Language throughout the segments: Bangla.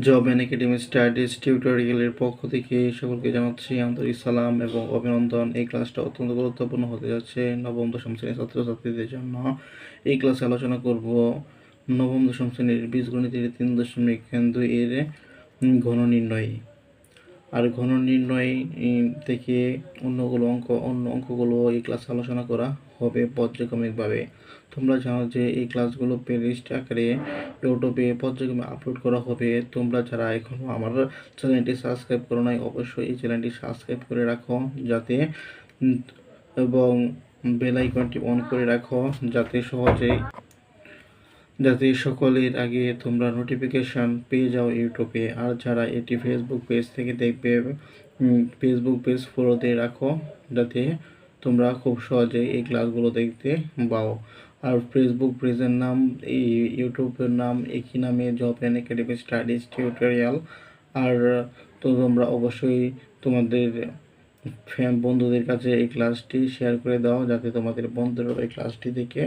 জব অ্যান্ড একাডেমি স্টাডিজ টিউটোরিয়ালের পক্ষ থেকে সকলকে জানাচ্ছি আন্তরিক সালাম এবং অভিনন্দন। এই ক্লাসটা অত্যন্ত গুরুত্বপূর্ণ হতে যাচ্ছে নবম দশম শ্রেণির ছাত্রছাত্রীদের জন্য। এই ক্লাসে আলোচনা করব নবম দশম শ্রেণির বীজগণিতের তিন দশমিক দুই এর ঘন নির্ণয়। আর ঘন নির্ণয় থেকে অন্যগুলো অঙ্ক, অন্য অঙ্কগুলো এই ক্লাসে আলোচনা করা হবে পর্যায়ক্রমিকভাবে। তোমরা জানো যে এই ক্লাসগুলো প্লেলিস্ট আকারে ইউটিউবে পর্যায়ক্রমে আপলোড করা হবে। তোমরা যারা এখনও আমার চ্যানেলটি সাবস্ক্রাইব করো নাই, অবশ্যই এই চ্যানেলটি সাবস্ক্রাইব করে রাখো যাতে এবং বেল আইকনটি অন করে রাখো যাতে সহজেই যাতে সকলের আগে তোমরা নোটিফিকেশান পেয়ে যাও ইউটিউবে। আর যারা এটি ফেসবুক পেজ থেকে দেখবে ফেসবুক পেজ ফলোতে রাখো, যাতে তোমরা খুব সহজে এই ক্লাসগুলো দেখতে পাও। আর ফেসবুক পেজের নাম, এই ইউটিউবের নাম, একই নামে job and academy studies tutorial আর তো তোমরা অবশ্যই তোমাদের ফ্যান বন্ধুদের কাছে এই ক্লাসটি শেয়ার করে দাও, যাতে তোমাদের বন্ধুরা এই ক্লাসটি থেকে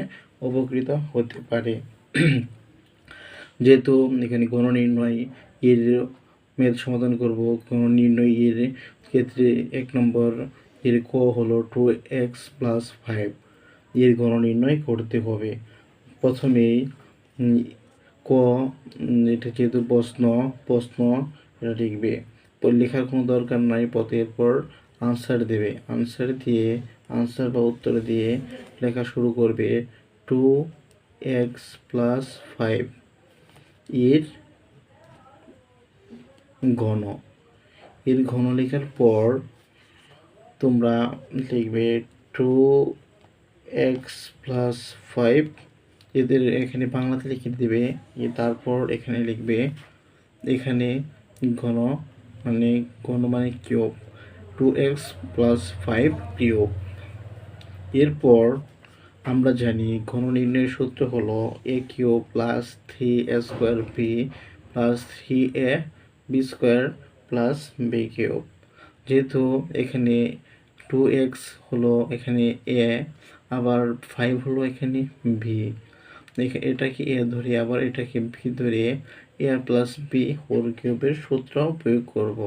উপকৃত হতে পারে। যেহেতু এখানে গণ নির্ণয় এর মেয়াদ সমাধান করব গণ নির্ণয় এর ক্ষেত্রে এক নম্বর এর ক হলো টু এক্স প্লাস ফাইভ এর গণ নির্ণয় করতে হবে। প্রথমেই উম, ক এটা যেহেতু প্রশ্ন প্রশ্ন এটা লিখবে। লেখার কোনো দরকার নাই পথের পর আনসার দেবে। আনসার দিয়ে আনসার বা উত্তর দিয়ে লেখা শুরু করবে। টু এক্স প্লাস ফাইভ এর ঘন। এর ঘন লেখার পর তোমরা লিখবে টু এক্স প্লাস ফাইভ এদের এখানে বাংলাতে লিখে দেবে। তারপর এখানে লিখবে এখানে ঘন মানে ঘন মানে cube. Two x plus five cube. এরপর আমরা জানি ঘন নির্ণয়ের সূত্র হলো a cube plus three a square b plus three a b square plus b cube. যেহেতু এখানে টু এক্স হলো এখানে এ আবার ফাইভ হলো এখানে ভি এটাকে এ ধরে আবার এটাকে ভি ধরে এ প্লাস বি হোল কিউবের সূত্র প্রয়োগ করব।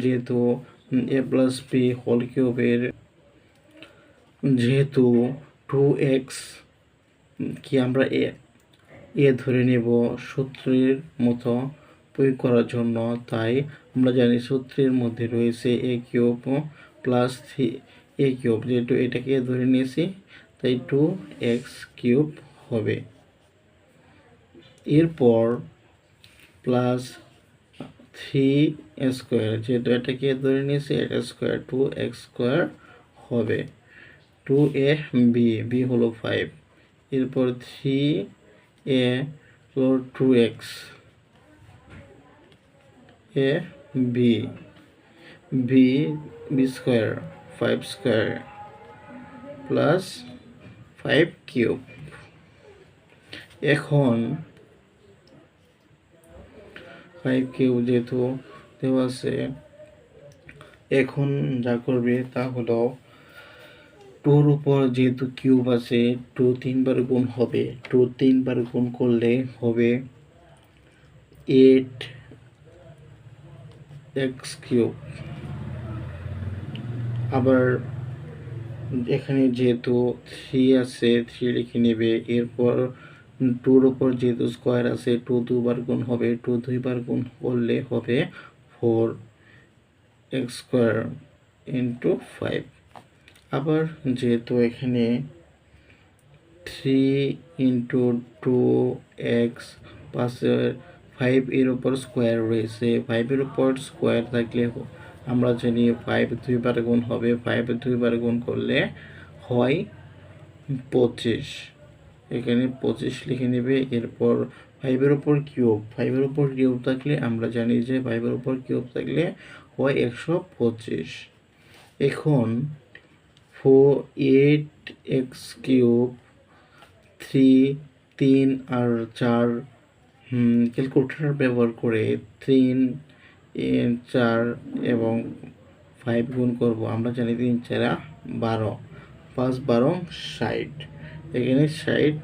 যেহেতু এ প্লাস বি হোল কিউবের যেহেতু টু এক্স কি আমরা এ এ ধরে নেব সূত্রের মতো প্রয়োগ করার জন্য। তাই আমরা জানি সূত্রের মধ্যে রয়েছে a cube plus three a cube যেহেতু এটাকে ধরে নিয়েছি, তাই টু এক্স কিউব হবে। এরপর প্লাস থ্রি স্কোয়ার যেহেতু এটাকে ধরে নিয়েছি, এটা স্কোয়ার টু এক্স স্কোয়ার হবে। টু এ বি বি হলো ফাইভ এরপর থ্রি এ হলো two x a b b b square five square plus five cube এখন ফাইভ কিউব যেহেতু দেওয়া আছে, এখন যা করবে তা হলো টুর উপর যেহেতু কিউব আছে টু তিনবার গুণ হবে। টু তিনবার গুণ করলে হবে এইট এক্স কিউব আবার এখানে যেহেতু থ্রি আছে থ্রি লিখে নেবে, এরপর টুর উপর যেহেতু স্কোয়ার আছে টু দুবার গুণ হবে টু দুইবার গুণ করলে হবে four x square into five আবার যেহেতু এখানে থ্রি ইন্টু টু এক্স পাশের ফাইভ এর উপর স্কোয়ার রয়েছে ফাইভের উপর স্কোয়ার থাকলে আমরা জানি ফাইভ দুইবার গুণ হবে ফাইভ দুইবার গুণ করলে হয় পঁচিশ। এখানে পঁচিশ লিখে নেবে, এরপর ফাইভের উপর কিউব ফাইভের উপর কিউব থাকলে আমরা জানি যে ফাইভের উপর কিউব থাকলে হয় একশো পঁচিশ। এখন four eight x cube three তিন আর চার ক্যালকুলেটর ব্যবহার করে তিন চার এবং ফাইভ গুণ করব। আমরা জানি তিন চারা বারো। পাঁচ বারো, ষাট। এখানে ষাট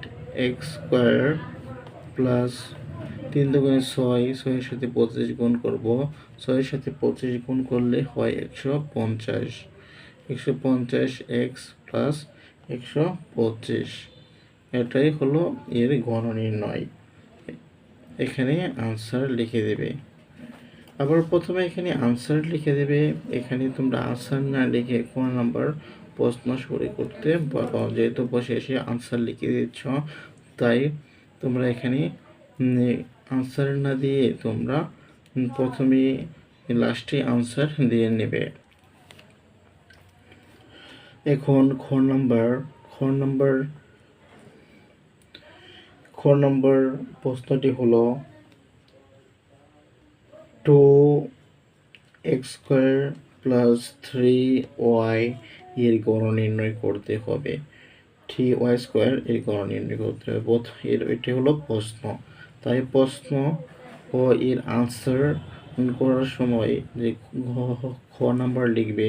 এক্স স্কোয়ার প্লাস তিন দুগুণে ছয়, ছয়ের সাথে পঁচিশ গুণ করব। ছয়ের সাথে পঁচিশ গুণ করলে হয় একশো পঞ্চাশ। একশো পঞ্চাশ এক্স প্লাস একশো পঁচিশ। এটাই হলো এর গণ নির্ণয় এখানে আনসার লিখে দেবে। আবার প্রথমে এখানে আনসার লিখে দেবে। এখানে তোমরা আনসার না লিখে কোন নাম্বার প্রশ্ন শুরু করতে পারো। যেহেতু বসে এসে আনসার লিখে দিচ্ছ, তাই তোমরা এখানে আনসার না দিয়ে তোমরা প্রথমে লাস্টে আনসার দিয়ে নেবে। এখন খ নাম্বার খ নাম্বার খ নম্বর প্রশ্নটি হলো two x square plus three y এর গণ নির্ণয় করতে হবে। থ্রি ওয়াই স্কোয়ার এর গণ নির্ণয় করতে হবে। বোধ এর, এটি হলো প্রশ্ন। তাই প্রশ্ন ও এর আনসার করার সময় যে খ নাম্বার লিখবে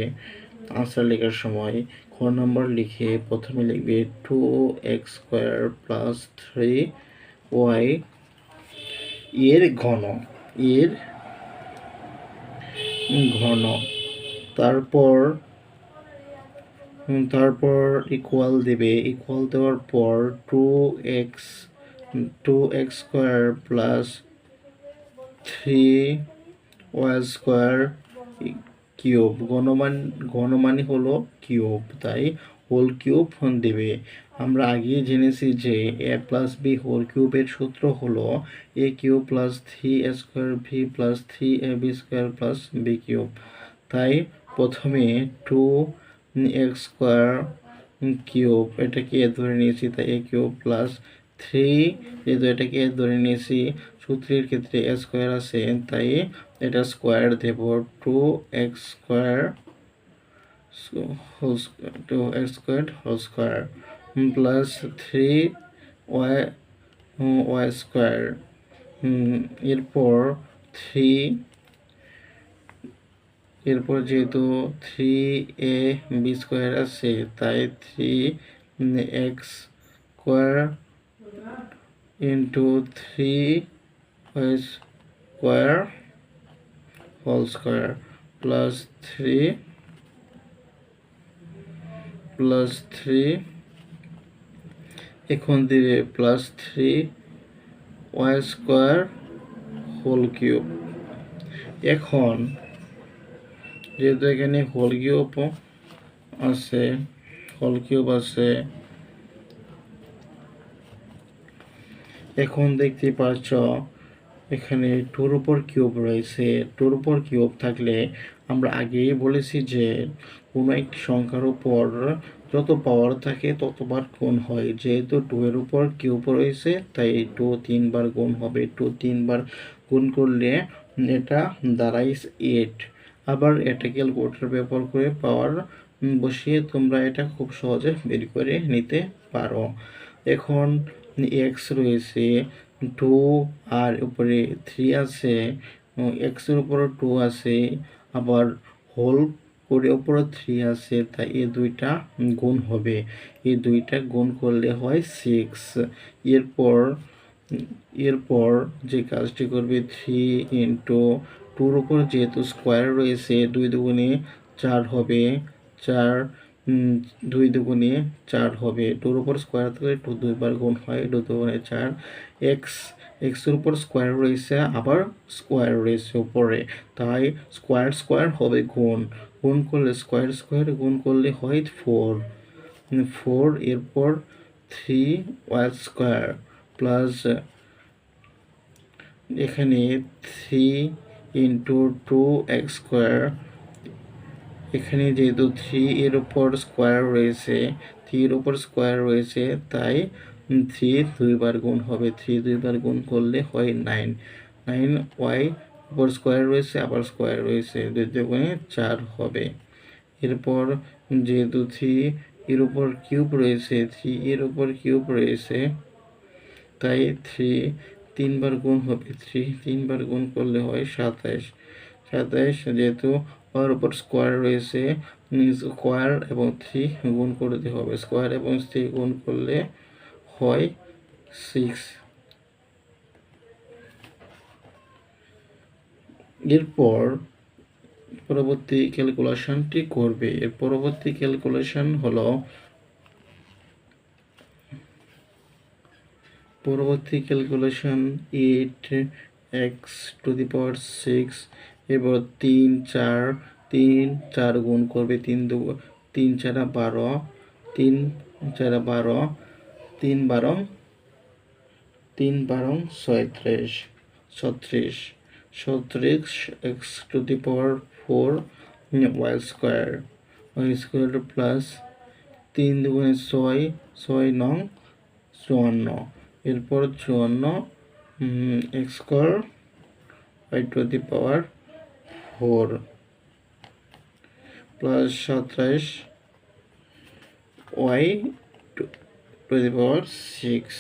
আনসার লেখার সময় খ নাম্বার লিখে প্রথমে লিখবে two x square plus three y এর ঘন এর ঘন। তারপর তারপর ইকুয়াল দেবে। ইকুয়াল দেওয়ার পর two x two x square plus three y square cube ঘনমান ঘনমানি হলো কিউব, তাই হোল কিউব দেবে। আমরা আগেই জেনেছি যে এ প্লাস বি হোল কিউবের সূত্র হলো a cube plus three a square b plus three a b square plus b cube. তাই প্রথমে টু এক্স স্কোয়ার কিউব, এটাকে ধরে নিয়েছি, তাই এ কিউব প্লাস থ্রি, যেহেতু এটাকে ধরে নিয়েছি, সূত্রের ক্ষেত্রে এ স্কোয়ার আছে, তাই এটা স্কোয়ার দেব two x square whole square two x square whole square plus three y y square এরপর থ্রি এরপর যেহেতু থ্রি এ বি স্কোয়ার আছে, তাই three x square into three square whole square plus three plus three এখন দিবে plus three y square whole cube এখন যেহেতু এখানে হোল কিউব আছে হোল কিউব আছে এখন দেখতে পাচ্ছ, এখানে টুর উপর কিউব রয়েছে। টুর উপর কিউব থাকলে আমরা আগেই বলেছি যে, কোনো একটি সংখ্যার উপর যত পাওয়ার থাকে ততবার গুণ হয়। যেহেতু টু এর উপর কিউব রয়েছে, তাই টু তিনবার গুণ হবে। টু তিনবার গুণ করলে এটা দাঁড়াইস এইট আবার এটা ক্যালকুলেটর ব্যবহার করে পাওয়ার বসিয়ে তোমরা এটা খুব সহজে বের করে নিতে পারো। এখন এক্স রয়েছে টু আর উপরে থ্রি আছে এক্সের উপরে টু আছে, আবার হোল করে উপরে থ্রি আছে, তাই এই দুইটা গুণ হবে। এই দুইটা গুণ করলে হয় সিক্স এরপর এরপর যে কাজটি করবে থ্রি ইন্টু টুর উপর যেহেতু স্কোয়ার রয়েছে, দুই দুগুণে চার হবে, চার দুই দুগুণে চার হবে। টুর উপর স্কোয়ার থাকলে টু দুইবার গুণ হয়। টু দুগুণে চার। এক্স এক্সের উপর স্কোয়ার রয়েছে, আবার স্কোয়ার রয়েছে উপরে। তাই স্কোয়ার স্কোয়ার হবে গুণ। গুণ করলে স্কোয়ার স্কোয়ার গুণ করলে হয় ফোর ফোর এরপর থ্রি ওয়াই স্কোয়ার প্লাস এখানে three into two x square এখানে যেহেতু থ্রি এর উপর স্কোয়ার রয়েছে থ্রি এর উপর স্কোয়ার রয়েছে, তাই থ্রি দুইবার গুণ হবে। থ্রি দুইবার গুণ করলে হয় নাইন নাইন ওয়াই উপর স্কোয়ার রয়েছে, আবার স্কোয়ার রয়েছে, দুই দুগুণে চার হবে। এরপর যেহেতু থ্রি এর উপর কিউব রয়েছে থ্রি এর উপর কিউব রয়েছে, তাই থ্রি তিনবার গুণ হবে। থ্রি তিনবার গুণ করলে হয় সাতাইশ সাতাইশ যেহেতু ওর উপর স্কোয়ার রয়েছে স্কোয়ার এবং থ্রি গুণ করতে হবে। স্কোয়ার এবং থ্রি গুণ করলে হয় সিক্স। এরপর পরবর্তী ক্যালকুলেশনটি করবে। এর পরবর্তী ক্যালকুলেশন হলো, পরবর্তী calculation eight, x to the power six এরপর তিন চার তিন চার গুণ করবে তিন দু, তিন চারা বারো, তিন চারা বারো, তিন বারো তিন বারো ছয়ত্রিশ, ছত্রিশ ছত্রিশ x to the power four y square y square plus তিন দুগুণে ছয় ছয় নং চুয়ান্ন, এরপর চুয়ান্ন x square y to the power four plus সাতাইশ y to the power six.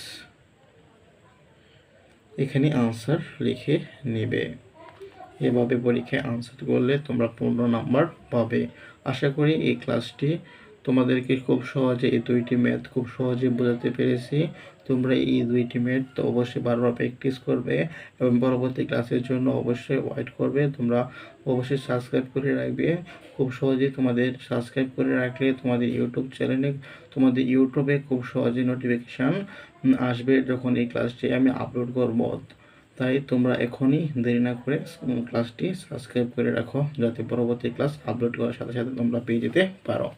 এখানে আনসার লিখে নেবে। এভাবে পরীক্ষায় আনসার করলে তোমরা পূর্ণ নাম্বার পাবে। আশা করি এই ক্লাসটি তোমাদেরকে খুব সহজে এই দুইটি ম্যাথ খুব সহজে বোঝাতে পেরেছি। তোমরা এই দুইটি ম্যাথ তো অবশ্যই বারবার প্র্যাকটিস করবে এবং পরবর্তী ক্লাসের জন্য অবশ্যই ওয়েট করবে। তোমরা অবশ্যই সাবস্ক্রাইব করে রাখবে। খুব সহজেই তোমাদের সাবস্ক্রাইব করে রাখলে তোমাদের ইউটিউব চ্যানেলে তোমাদের ইউটিউবে খুব সহজে নোটিফিকেশান আসবে যখন এই ক্লাসটি আমি আপলোড করব। তাই তোমরা এখনই দেরি না করে ক্লাসটি সাবস্ক্রাইব করে রাখো যাতে পরবর্তী ক্লাস আপলোড করার সাথে সাথে তোমরা পেয়ে যেতে পারো।